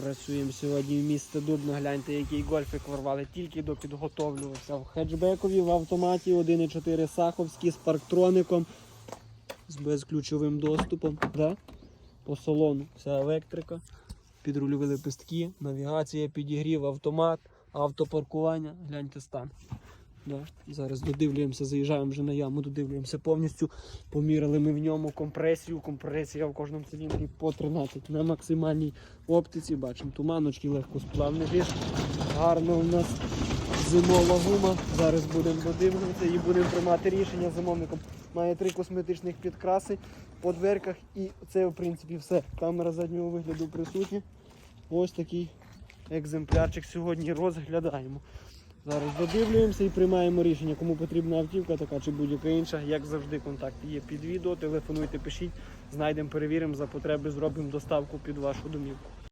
Працюємо сьогодні в місті Дубно. Гляньте, який гольфик ворвали. Тільки до підготовлювався в хетчбекові в автоматі 1.4 Саховський з парктроником, з безключовим доступом. Да? По салону вся електрика, підрульові лепестки, навігація, підігрів, автомат, автопаркування. Гляньте стан. Да. Зараз додивлюємося, заїжджаємо вже на яму, додивлюємося повністю. Поміряли ми в ньому компресію. Компресія в кожному циліндрі по 13 на максимальній оптиці. Бачимо туманочки, легкосплавний диск. Гарно у нас зимова гума. Зараз будемо додивлюватися і будемо приймати рішення з замовником. Має три косметичних підкраси по дверках і це в принципі все. Камера заднього вигляду присутня. Ось такий екземплярчик сьогодні розглядаємо. Зараз додивлюємося і приймаємо рішення, кому потрібна автівка така чи будь-яка інша. Як завжди, контакти є під відео. Телефонуйте, пишіть, знайдемо, перевіримо за потреби, зробимо доставку під вашу домівку.